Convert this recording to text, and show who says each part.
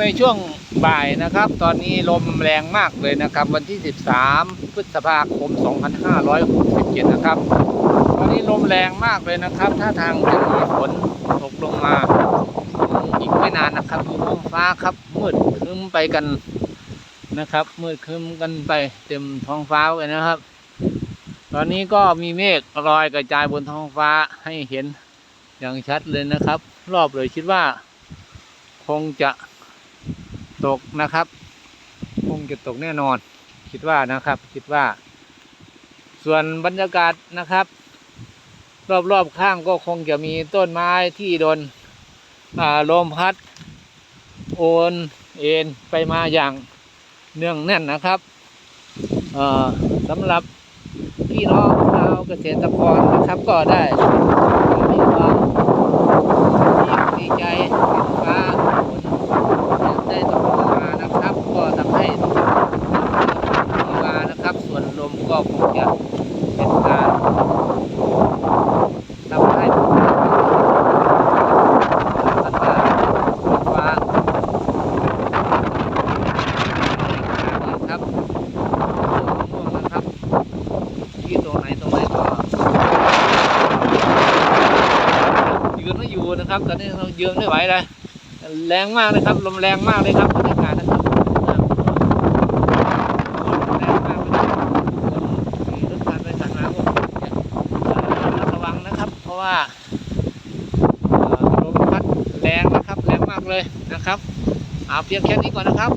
Speaker 1: ในช่วงบ่ายนะครับ ตอนนี้ลมแรงมากเลยนะครับ วันที่ 13 พฤษภาคม 2567 นะครับ ตอนนี้ลมแรงมากเลยนะครับ ถ้าทางจะมีฝนตกลงมา อีกไม่นานนะครับดูท้องฟ้าครับมืดครึ้มไปกันนะครับ มืดครึ้มกันไปเต็มท้องฟ้าเลยนะครับ ตอนนี้ก็มีเมฆลอยกระจายบนท้องฟ้าให้เห็นอย่างชัดเลยนะครับ รอบเลยคิดว่า คงจะ ตกนะครับคงจะตกแน่นอน คิดว่านะครับ คิดว่า ส่วนบรรยากาศนะครับ รอบๆข้างก็คงจะมีต้นไม้ที่โดนลมพัด โอนเอ็นไปมาอย่างเนื่องแน่นนะครับสำหรับพี่น้องชาวเกษตรกรนะครับก็ได้มีความดีใจเห็นฟ้าฝนได้ตกลงมานะครับ ก็ทำให้มีมานะครับ ส่วนลมก็คงจะ เป็นการทำให้ผลผลิตพัฒนาฟ้าครับม่วงนะครับที่ตรงไหนตรงไหนก็ยืนไม่อยู่นะครับ ตอนนี้เรายืนไม่ไหวเลยแรงมากนะครับลมแรงมากเลยครับบรรยากาศนะครับลมแรงมากเลยครับคนขี่รถผ่านไปผ่านมาก็ระมัดระวังนะครับเพราะว่าลมพัดแรงนะครับแรงมากเลยนะครับ เอาเพียงแค่นี้ก่อนนะครับ